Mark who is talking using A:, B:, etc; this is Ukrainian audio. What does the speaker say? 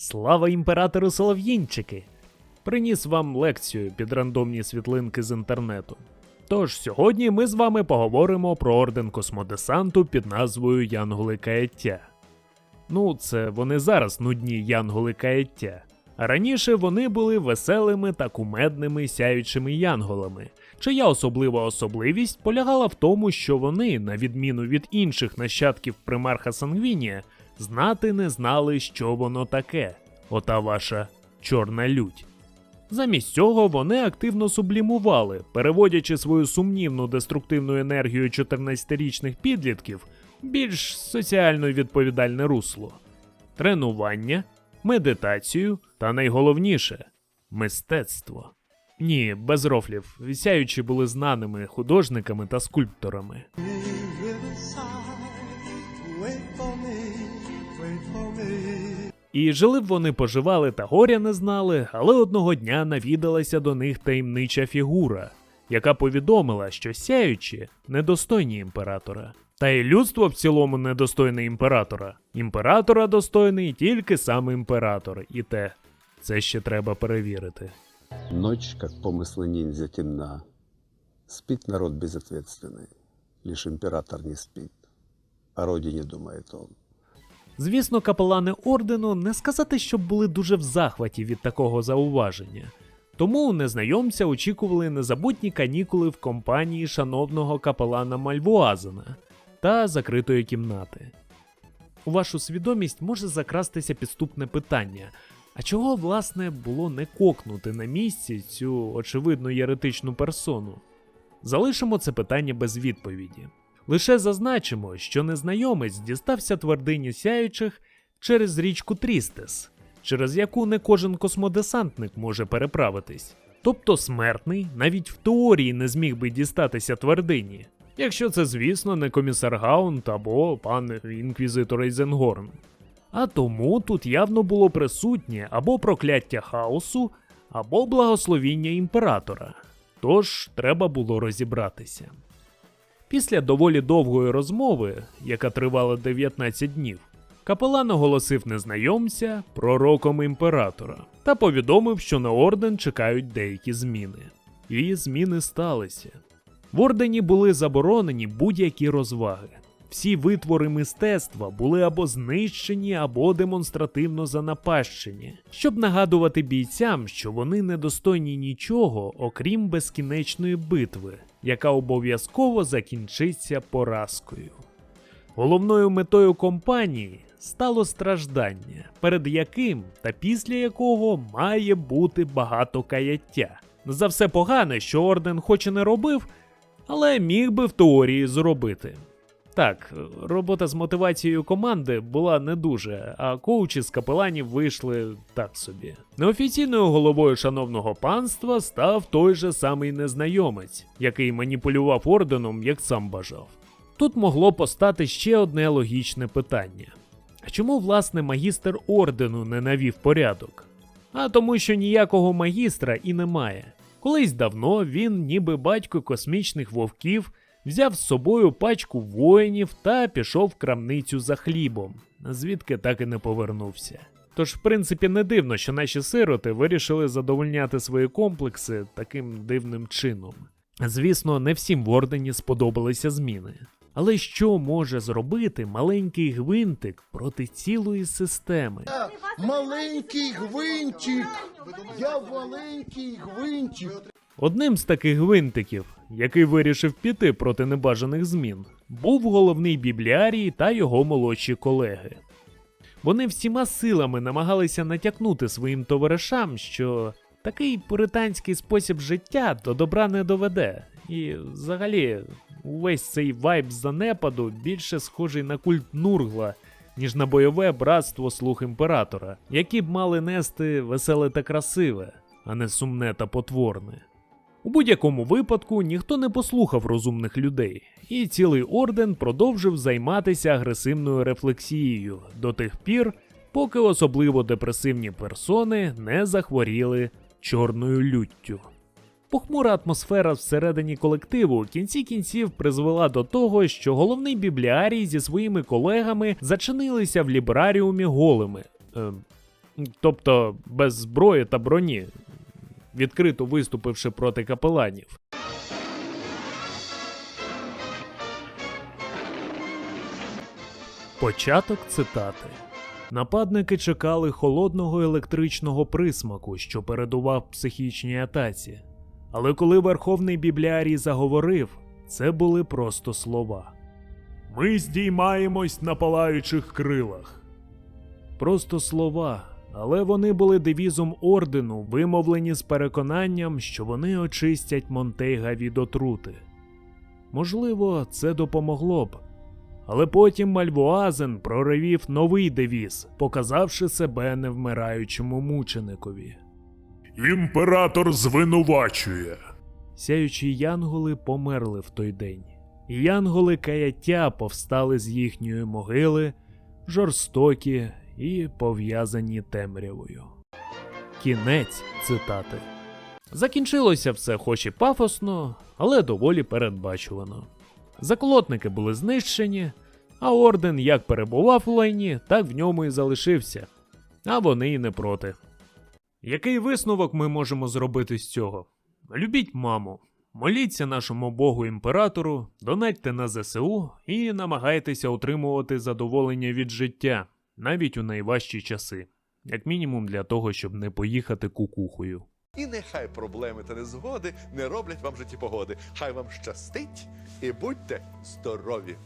A: Слава імператору Солов'їнчики! Приніс вам лекцію під рандомні світлинки з інтернету. Тож сьогодні ми з вами поговоримо про орден космодесанту під назвою Янголи Каяття. Ну, це вони зараз нудні янголи каяття. А раніше вони були веселими та кумедними сяючими янголами, чия особлива особливість полягала в тому, що вони, на відміну від інших нащадків примарха Сангвінія, знати не знали, що воно таке, ота ваша чорна лють. Замість цього вони активно сублімували, переводячи свою сумнівну деструктивну енергію 14-річних підлітків в більш соціально відповідальне русло, тренування, медитацію та найголовніше мистецтво. Ні, без рофлів, сяючі були знаними художниками та скульпторами. І жили б вони поживали та горя не знали, але одного дня навідалася до них таємнича фігура, яка повідомила, що сяючі недостойні імператора. Та й людство в цілому недостойне імператора. Імператора достойний тільки сам імператор, і те це ще треба перевірити.
B: Ночь, как помыслы ниндзя, темна. Спит народ безответственный. Лишь император не спит. О родине думает он.
A: Звісно, капелани ордену не сказати, щоб були дуже в захваті від такого зауваження. Тому незнайомця очікували незабутні канікули в компанії шановного капелана Мальвуазена та закритої кімнати. У вашу свідомість може закрастися підступне питання: а чого, власне, було не кокнути на місці цю очевидно єретичну персону? Залишимо це питання без відповіді. Лише зазначимо, що незнайомець дістався твердині сяючих через річку Трістес, через яку не кожен космодесантник може переправитись. Тобто смертний навіть в теорії не зміг би дістатися твердині, якщо це, звісно, не комісар Гаунт або пан інквізитор Ейзенгорн. А тому тут явно було присутнє або прокляття хаосу, або благословіння імператора. Тож треба було розібратися. Після доволі довгої розмови, яка тривала 19 днів, капелан оголосив незнайомця пророком імператора та повідомив, що на орден чекають деякі зміни. І зміни сталися. В ордені були заборонені будь-які розваги. Всі витвори мистецтва були або знищені, або демонстративно занапащені, щоб нагадувати бійцям, що вони недостойні нічого, окрім безкінечної битви, яка обов'язково закінчиться поразкою. Головною метою компанії стало страждання, перед яким та після якого має бути багато каяття. За все погане, що орден хоч і не робив, але міг би в теорії зробити. Так, робота з мотивацією команди була не дуже, а коучі з капеланів вийшли так собі. Неофіційною головою шановного панства став той же самий незнайомець, який маніпулював орденом, як сам бажав. Тут могло постати ще одне логічне питання: а чому власне магістр ордену не навів порядок? А тому, що ніякого магістра і немає. Колись давно він, ніби батько космічних вовків, взяв з собою пачку воїнів та пішов в крамницю за хлібом, звідки так і не повернувся. Тож, в принципі, не дивно, що наші сироти вирішили задовольняти свої комплекси таким дивним чином. Звісно, не всім в ордені сподобалися зміни. Але що може зробити маленький гвинтик проти цілої системи?
C: Маленький гвинтик. Я маленький гвинтик.
A: Одним з таких гвинтиків, який вирішив піти проти небажаних змін, був головний бібліарій та його молодші колеги. Вони всіма силами намагалися натякнути своїм товаришам, що такий пуританський спосіб життя до добра не доведе, і взагалі увесь цей вайб занепаду більше схожий на культ Нургла, ніж на бойове братство слуг імператора, які б мали нести веселе та красиве, а не сумне та потворне. У будь-якому випадку ніхто не послухав розумних людей, і цілий орден продовжив займатися агресивною рефлексією до тих пір, поки особливо депресивні персони не захворіли чорною люттю. Похмура атмосфера всередині колективу в кінці кінців призвела до того, що головний бібліарій зі своїми колегами зачинилися в лібраріумі голими. Ем, тобто без зброї та броні, відкрито виступивши проти капеланів. Початок цитати. Нападники чекали холодного електричного присмаку, що передував психічній атаці. Але коли верховний бібліарій заговорив, це були просто слова. Ми здіймаємось на палаючих крилах. Просто слова, але вони були девізом ордену, вимовлені з переконанням, що вони очистять Монтейга від отрути. Можливо, це допомогло б. Але потім Мальвуазен проривів новий девіз, показавши себе невмираючому мученикові.
D: Імператор звинувачує.
A: Сяючі янголи померли в той день, і янголи каяття повстали з їхньої могили, жорстокі і пов'язані темрявою. Кінець цитати. Закінчилося все хоч і пафосно, але доволі передбачувано. Заколотники були знищені, а орден як перебував у лайні, так в ньому і залишився. А вони й не проти. Який висновок ми можемо зробити з цього? Любіть маму, моліться нашому Богу імператору, донатьте на ЗСУ і намагайтеся отримувати задоволення від життя, навіть у найважчі часи, як мінімум для того, щоб не поїхати кукухою.
E: І нехай проблеми та незгоди не роблять вам житті погоди. Хай вам щастить і будьте здорові!